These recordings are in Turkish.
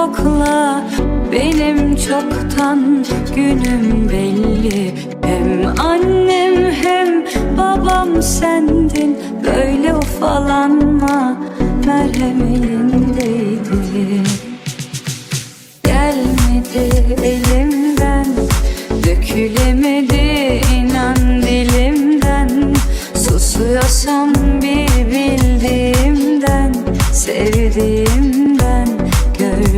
kokla Benim çoktan günüm belli. Hem annem hem babam sendin. Böyle ufalanma merhemeğindeydi Gelmedi elimden Dökülemedi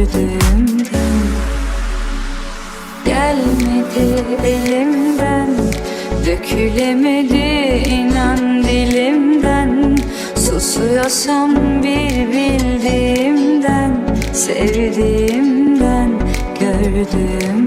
gördüğümden Gelmedi elimden. Dökülemedi inan dilimden. Susuyorsam bir bildiğimden Sevdiğimden, gördüğümden